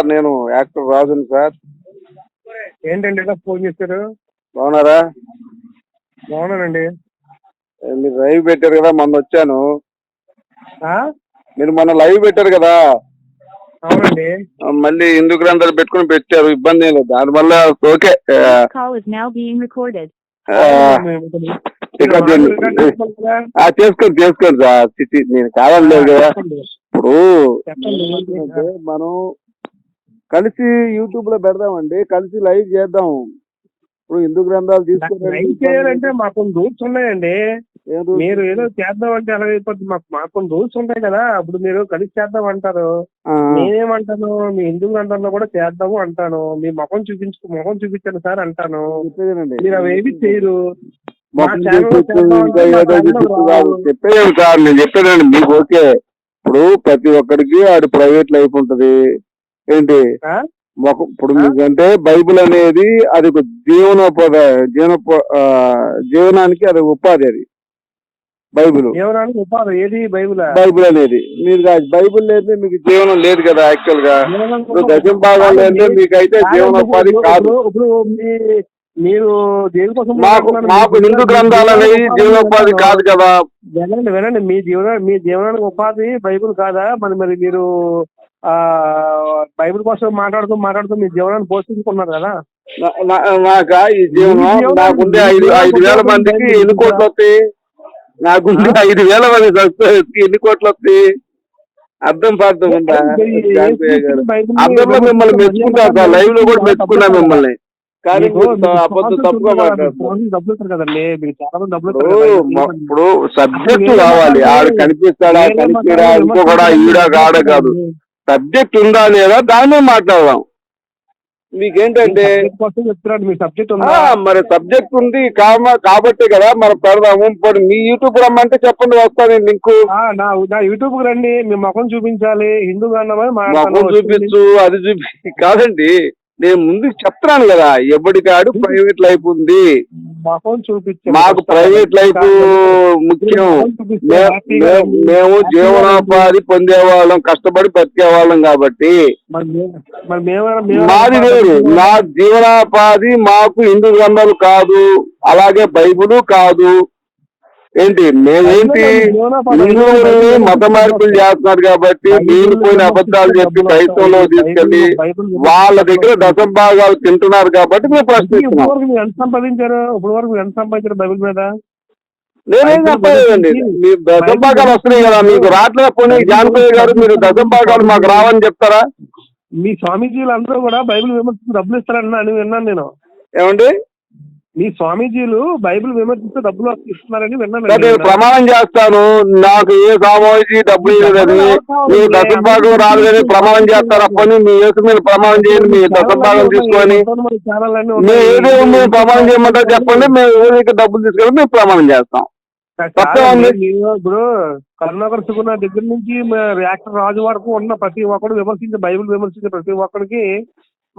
Sir నేను actor రాజుని sir. ఏంటండి ఇలా ఫోన్ చేశారు? బాగున్నారా? బాగున్నానండి. మీరు లైవ్ పెట్టారు కదా మొన్న వచ్చాను. ఆ? మీరు మొన్న లైవ్ పెట్టారు కదా. అవునండి. ఆ, మళ్ళీ హిందూ గ్రంథాలు పెట్టుకుని పెట్టారు ఇబ్బంది ఏం లేదు. దానివల్ల ఓకే. ఆ, Call is now being recorded. ఆ, ఇక దీన్ని- ఆ, చేసుకోండి చేసుకోండి సార్. సిటీ నేను కాదనలేదు కదా. ఇప్పుడు చెప్పండి. ఏంటంటే మనం కలిసి యూట్యూబ్లో పెడదామండి. కలిసి లైవ్ చేద్దాం. ఇప్పుడు హిందూ గ్రంథాలు లైవ్ చేయాలంటే మాకు కొన్ని రూల్స్ ఉన్నాయండి. మీరు ఏదో చేద్దాం అంటే అలా అయిపోతుంది. మాకు మాకు కొన్ని రూల్స్ ఉంటాయి కదా. అప్పుడు మీరు కలిసి చేద్దాం అంటారు. నేనేమంటాను? మీ హిందూ గ్రంథంలో కూడా చేద్దాము అంటాను. మీ ముఖం చూపించు ముఖం చూపించండి సార్ అంటాను. మీరు అవి ఏవి చేయరు. మా ఛానల్లో చేద్దాం అంటే మా ఛానల్లో రావు. చెప్పేది సార్ నేను చెప్పేదండి మీకు ఓకే. ఇప్పుడు ప్రతి ఒక్కరికి ఆడి ప్రైవేట్ లైఫ్ ఉంటది. ఏంటి? ఇప్పుడు మీకంటే బైబిల్ అనేది అది ఒక జీవనోపాధి జీవన జీవనానికి అది ఉపాధి అది. బైబిల్. జీవనానికి ఉపాధి. ఏది బైబుల్? బైబిల్ అనేది. మీరు బైబిల్ లేదే మీకు జీవనం లేదు కదా యాక్చువల్గా దశమ భాగాలు లేదే మీకైతే జీవనోపాధి కాదు. ఇప్పుడు మీరు దేనికోసం మాకు మాకు హిందూ గ్రంథాలు అనేవి జీవనోపాధి కాదు కదా. వినండి వినండి. మీ జీవన మీ జీవనానికి ఉపాధి బైబిల్ కాదా? మరి మరి మీరు ఆ బైబిల్ కోసం మాట్లాడుతూ మాట్లాడుతూ మీ జీవనాన్ని పోషించుకున్నారు కదా నాకా ఈ జీవనం నాకుండే ఐదు ఐదు వేల మందికి ఎన్ని కోట్లు వస్తాయి నాకుండే ఐదు వేల మంది సబ్స్క్రైబర్స్ ఎన్ని కోట్లు వస్తాయి అర్థం పార్థం ఉందా అర్థంలో మిమ్మల్ని మెచ్చుకుంటారు సార్ లైవ్లో కూడా మెచ్చుకున్నా మిమ్మల్ని కానీ తప్పుగా మాట్లాడుతున్నారు ఇప్పుడు సబ్జెక్ట్ కావాలి ఆడు కనిపిస్తాడా మాట్లాడి ఇంకో కూడా ఈడా కాడ కాదు సబ్జెక్ట్ ఉందా లేదా దాన్నే మాట్లాడదాం. మీకేంటంటే చెప్తున్నాడు మీ సబ్జెక్ట్ ఉందా? మరి సబ్జెక్ట్ ఉంది కాబట్టే కదా మనం పెడదాము. ఇప్పుడు మీ యూట్యూబ్ రమ్మంటే చెప్పండి వస్తాను లింక్. ఆ, నా యూట్యూబ్కి రండి మీ ముఖం చూపించాలి హిందూ మొఖం చూపించు అది చూపి కాదండి నేను ముందు చెప్తున్నాను కదా ఎవరికాడు ప్రైవేట్ లైఫ్ ఉంది. చూపించండి. మాకు ప్రైవేట్ లైఫ్ ముఖ్యం. మేము జీవనోపాధి పొందేవాళ్ళం కష్టపడి బతికేవాళ్ళం కాబట్టి. మాది వేరు నా జీవనోపాధి మాకు హిందూ గ్రంథాలు కాదు. అలాగే బైబుల్ కాదు. ఏంటి? మేమేంటి? హిందువుల్ని మత మార్పులు చేస్తున్నారు కాబట్టి మిగిలిపోయిన అబద్ధాలు చెప్పి క్రైస్తవంలో తీసుకెళ్ళి వాళ్ళ దగ్గర దశభాగాలు తింటున్నారు కాబట్టి మేము ప్రశ్నిస్తున్నాం. మీరు ఎంత సంపాదించారు? ఇప్పుడు వరకు మీరు ఎంత సంపాదించారు బైబిల్ మీద? నేనేం చెప్పలేదండి మీ దశభాగాలు వస్తున్నాయి కదా మీకు రాట్లేదు పోనీ? జానపయ్య గారు మీరు దశభాగాలు మాకు రావని చెప్తారా? మీ స్వామీజీలు అందరూ కూడా బైబిల్ డబ్బులు ఇస్తారని అని విన్నాను నేను. ఏమండి? మీ స్వామీజీలు బైబిల్ విమర్శిస్తూ డబ్బులు ఇస్తున్నారని విన్నాను నేను. ప్రమాణం చేస్తాను. నాకు ఏ సామాజిక డబ్బులు లేదని మీ దశభాగం రాలేదని ప్రమాణం చేస్తారా. పని మీ యేసు మీద ప్రమాణం చేయండి మీ దశభాగం తీసుకొని. మీ ఏదో మీరు ప్రమాణం చేయమంటారు చెప్పండి. మేము ఏదైతే డబ్బులు తీసుకొని మేము ప్రమాణం చేస్తాం. ఇప్పుడు కరుణాకర్ సుగుణ దగ్గర నుంచి యాక్టర్ రాజు వరకు ఉన్న ప్రతి ఒక్కడు విమర్శించే బైబిల్ విమర్శించే ప్రతి ఒక్కడికి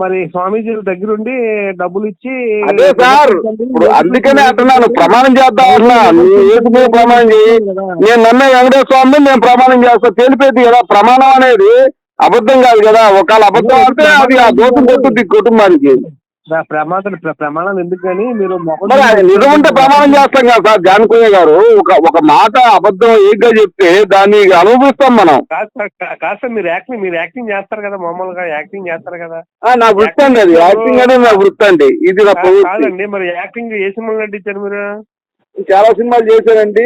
మరి స్వామీజీల దగ్గరుండి డబ్బులు ఇచ్చి అదే సార్. ఇప్పుడు అందుకనే అంటున్నాను. ప్రమాణం చేద్దాం అట్లా నువ్వు ఏసు మీద ప్రమాణం చేయి. నేను నమ్మే వెంకటేశ్వర స్వామి నేను ప్రమాణం చేస్తా. తెలిపేది కదా. ప్రమాణం అనేది అబద్ధం కాదు కదా. ఒకవేళ అబద్ధం అంటే అది ఆ దోషం కొట్టుద్ది కుటుంబానికి. ప్రమాదాలు ప్రమాణాలు ఎందుకు కానీ మీరు నిజం ఉంటే ప్రమాణం చేస్తాం కదా సార్ జానకయ్య గారు. ఒక ఒక మాట అబద్ధం ఏగ్గా చెప్తే దాన్ని అనుభవిస్తాం మనం. కాదు సార్, కా- కాదు సార్ మీరు యాక్టింగ్ మీరు యాక్టింగ్ చేస్తారు కదా మామూలుగా యాక్టింగ్ చేస్తారు కదా. నా వృత్తి అండి అది. యాక్టింగ్ అనేది నా వృత్తి అండి. ఇది నా కాదండి మరి యాక్టింగ్ ఏ సినిమా నటించారు మీరు? చాలా సినిమాలు చేశానండి.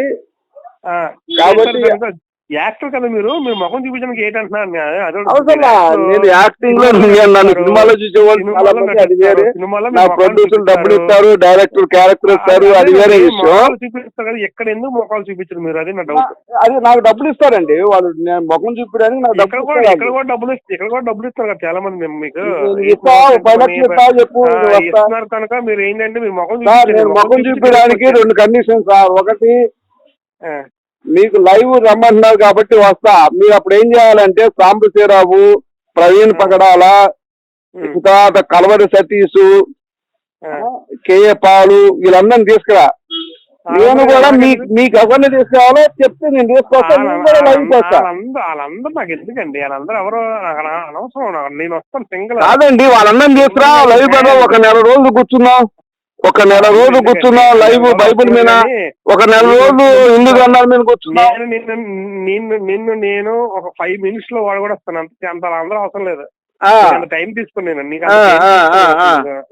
ఆ, కాబట్టి-. యాక్టర్ కదా మీరు? మీరు ముఖం చూపించడానికి ఏంటంటున్నారు నేను యాక్టింగ్లో నేను నన్ను సినిమాలో చూసేవాళ్ళు సినిమాలో నా ప్రొడ్యూసర్ డబ్బులు. ఇస్తారు డైరెక్టర్ క్యారెక్టర్ ఇస్తారు అది వేరే విషయం. చూపిస్తారు కదా ఎక్కడ ఎందుకు ముఖాలు చూపించరు మీరు? అది నా డౌట్ అది నాకు డబ్బులు ఇస్తారండి. వాళ్ళు నేను ముఖం చూపించడానికి నాకు డబ్బులు ఇక్కడ కూడా డబ్బులు ఇస్తారు ఇక్కడ కూడా డబ్బులు ఇస్తారు కదా చాలా మంది మేము మీకు. ఇస్తున్నారు కనుక మీరు ఏంటంటే మీ ముఖం ముఖం చూపించి చూపించడానికి రెండు కండిషన్ సార్. ఒకటి మీకు లైవ్ రమ్మంటున్నారు కాబట్టి వస్తా. మీరు అప్పుడు ఏం చేయాలంటే సాంబశివరావు ప్రవీణ్ పగడాల తర్వాత కలవరి సతీష్ కేఏ పాలు వీళ్ళందరిని తీసుకురా. నేను కూడా మీ మీకు ఎవరిని తీసుకురావాలో చెప్తే నేను తీసుకొస్తాను వాళ్ళందరూ నాకు ఎందుకండి? వాళ్ళందరూ ఎవరో అనవసరం నేను వస్తాను సింగిల్. కాదండి వాళ్ళందరిని తీసుకురా. లైవ్ పెడదాం ఒక నెల రోజులు కూర్చున్నాం ఒక నెల రోజులు కూర్చున్నాం లైవ్ బైబిల్ మీద ఒక నెల రోజులు హిందూ గ్రంథాల మీద కూర్చున్నాం. నేను నిన్ను నిన్ను నిన్ను నేను ఒక ఫైవ్ మినిట్స్లో వాడు కూడా వస్తాను అంత అంత అందరూ అవసరం లేదు. టైం తీసుకున్నాను నీకు.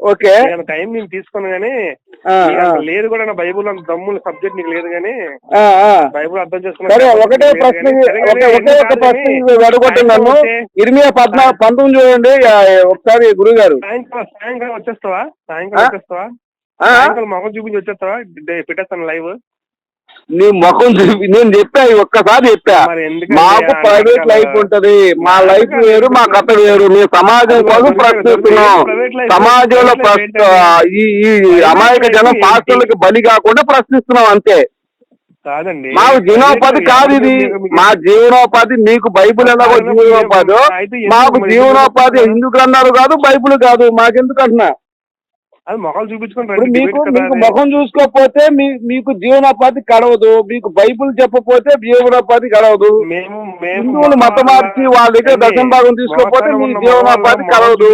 ఓకే. టైం నేను తీసుకున్నా గానీ లేదు కూడా నా బైబుల్ అంత దమ్ముల సబ్జెక్ట్ నీకు లేదు ఆ. బైబుల్ అర్థం చేసుకున్నా ఒకటే ప్రశ్న ఒకే ఒకే ప్రశ్న అడగొట్టండి నన్ను ఇరిమియా పద్నా పంతొమ్మిది చూడండి ఒకసారి గురువు గారు సాయంకాలం సాయంకాలం వచ్చేస్తావా సాయంకాలం? వచ్చేస్తావా? సాయంకాలం మొహం చూపించి వచ్చేస్తావా? పెట్టేస్తాను లైవ్. నీ ముఖం చూపి నేను చెప్పా ఒక్కసారి చెప్పా. మాకు ప్రైవేట్ లైఫ్ ఉంటది. మా లైఫ్ వేరు మా కథ వేరు. మేము సమాజం కోసం ప్రశ్నిస్తున్నాం. సమాజంలో ఈ ఈ అమాయక జనం పాస్టర్లకు బలి కాకుండా ప్రశ్నిస్తున్నాం అంతే. కాదండి. మా జీవనోపాధి కాదు ఇది. మా జీవనోపాధి మీకు బైబిల్ ఎలాగో జీవనోపాధి మాకు జీవనోపాధి హిందూ గ్రంథాలు కాదు బైబిల్ కాదు. మాకెందుకు అంటున్నా? అది మొఖాలు చూపించుకొని మీకు మీకు. ముఖం చూసుకోకపోతే మీకు జీవనోపాధి గడవదు మీకు బైబిల్ చెప్పకపోతే జీవనోపాధి గడవదు మేము హిందువులు మత మార్చి వాళ్ళ దగ్గర దశం భాగం తీసుకోకపోతే మీ జీవనోపాధి కలవదు.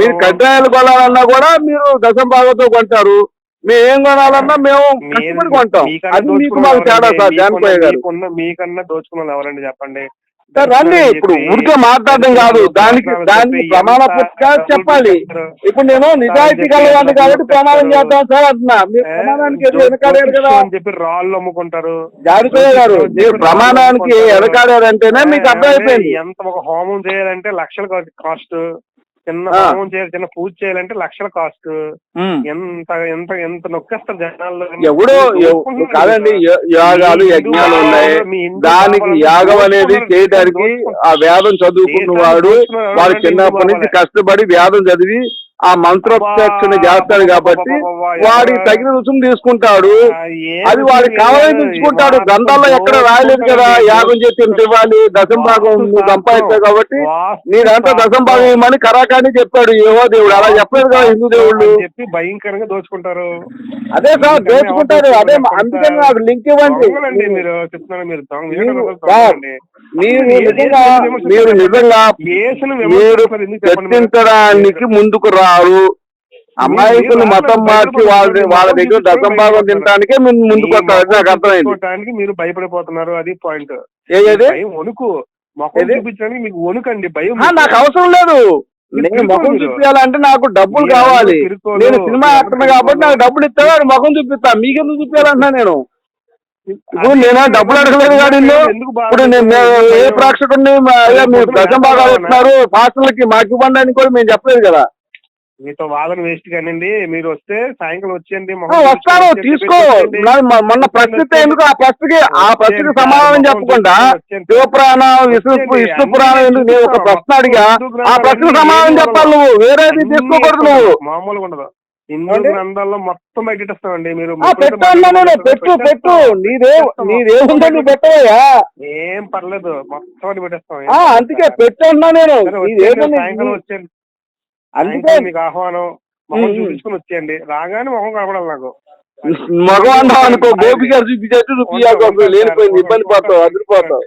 మీరు కడ్డాయాలు కొనాలన్నా కూడా మీరు దశం భాగంతో కొంటారు. మేము ఏం కొనాలన్నా మేము కష్టపడి కొంటాం. అది మీకు మాకు తేడా సార్ జానకోయ్య గారు. మీకన్నా దోచుకున్న ఎవరండి చెప్పండి. రండి ఇప్పుడు ఊరికే మాట్లాడడం కాదు. దానికి దానికి ప్రమాణ పుస్తకాలు చెప్పాలి. ఇప్పుడు నేను నిజాయితీ కలవాడిని కాబట్టి ప్రమాణం చేద్దాం సార్ అంటున్నా. మీరు ప్రమాణానికి వెనకాడారు కదా? అని చెప్పి రాళ్ళు అమ్ముకుంటారు. జానకోయ్య గారు మీరు ప్రమాణానికి వెనకాడారంటేనే మీకు అర్థమైపోయింది. ఎంత ఒక హోమం చేయాలంటే లక్షల కాస్ట్. చిన్న. హోమం చేయాలి చిన్న పూజ చేయాలంటే లక్షల కాస్ట్. ఎంత ఎంత ఎంత నొక్కేస్తారు జనాల్లో? ఎవడో ఎవ- కాదండి యాగాలు యజ్ఞాలు ఉన్నాయి. దానికి యాగం అనేది చేయడానికి ఆ వేదం చదువుకున్న వాడు వాడు చిన్నప్పటి నుంచి కష్టపడి వేదం చదివి ఆ మంత్రోపేక్షణ చేస్తాడు కాబట్టి వాడికి తగిన రుసుము తీసుకుంటాడు. అది వాడికి కావాలని తీసుకుంటాడు గ్రంథాల్లో ఎక్కడ రాయలేదు కదా యాగం చేసి ఇవ్వాలి దశం భాగం సంపాదించావు కాబట్టి నీదంతా దశం భాగం ఇవ్వమని కరాకాని చెప్పాడు. ఏవో దేవుడు అలా చెప్పలేదు కదా హిందూ దేవుళ్ళు. చెప్పి భయంకరంగా దోచుకుంటారు. అదే సార్ దోచుకుంటారు. అదే అందుకని నాకు లింక్ ఇవ్వండి. మీరు. చెప్తున్నారు మీరు. నిజంగా మీరు నిజంగా ఎందుకు చెప్పండి రారు అమాయకులు మతం మార్చి వాళ్ళ వాళ్ళ దగ్గర దశం భాగం తినడానికే మీరు ముందుకు వస్తారు. నాకు అర్థమైంది. మీరు భయపడిపోతున్నారు. అది పాయింట్ ఏది? వణుకు? చూపించడానికి మీకు వణుకండి. భయం నాకు అవసరం లేదు. నేను ముఖం. చూపించాలంటే నాకు డబ్బులు కావాలి. నేను సినిమా యాక్టర్ కాబట్టి నాకు డబ్బులు ఇస్తాడు ముఖం చూపిస్తా. మీకెందుకు చూపించాలంటున్నా నేను? ఇప్పుడు నేను డబ్బులు అడగలేదు కానీ ఇప్పుడు నేను ఏ ప్రేక్షకుడిని దశం భాగాలు ఇస్తున్నారు? పాస్టర్లకి మాకు ఇవ్వండి అని కూడా మేము చెప్పలేదు కదా. మీతో వాదన వేస్ట్ కానండి మీరు వస్తే సాయంకాలం వచ్చేయండి వస్తాను తీసుకో. మొన్న ప్రశ్నిస్తే ఎందుకు? ఆ ప్రశ్నకి ఆ ప్రశ్నకి సమాధానం చెప్పకుండా శివపురాణం విష్ణు విష్ణు పురాణం ఎందుకు? నేను ఒక ప్రశ్న అడిగా. ఆ ప్రశ్నకు సమాధానం చెప్పాలి నువ్వు. వేరేది తీసుకోకూడదు నువ్వు. మామూలుగా ఉండదు. హిందూ? గ్రంథాల్లో మొత్తం బయటేస్తామండి మీరు ఆ పెట్టు పెట్టు నీదే నీదేముందో నువ్వు పెట్టవయ్యా. ఏం పర్లేదు మొత్తం పెట్టేస్తాం అందుకే పెట్టు అన్నా నేను. సాయంకాలం వచ్చేయండి. అందుకే మీకు ఆహ్వానం మొహం. చూపించుకుని వచ్చేయండి. రాగానే మొహం కనపడాలి నాకు. మగవాళ్ళం అనుకో గోపి గారు చూపించేట్టు లేనిపోయింది ఇబ్బంది పడతావు అదిరిపోతావు.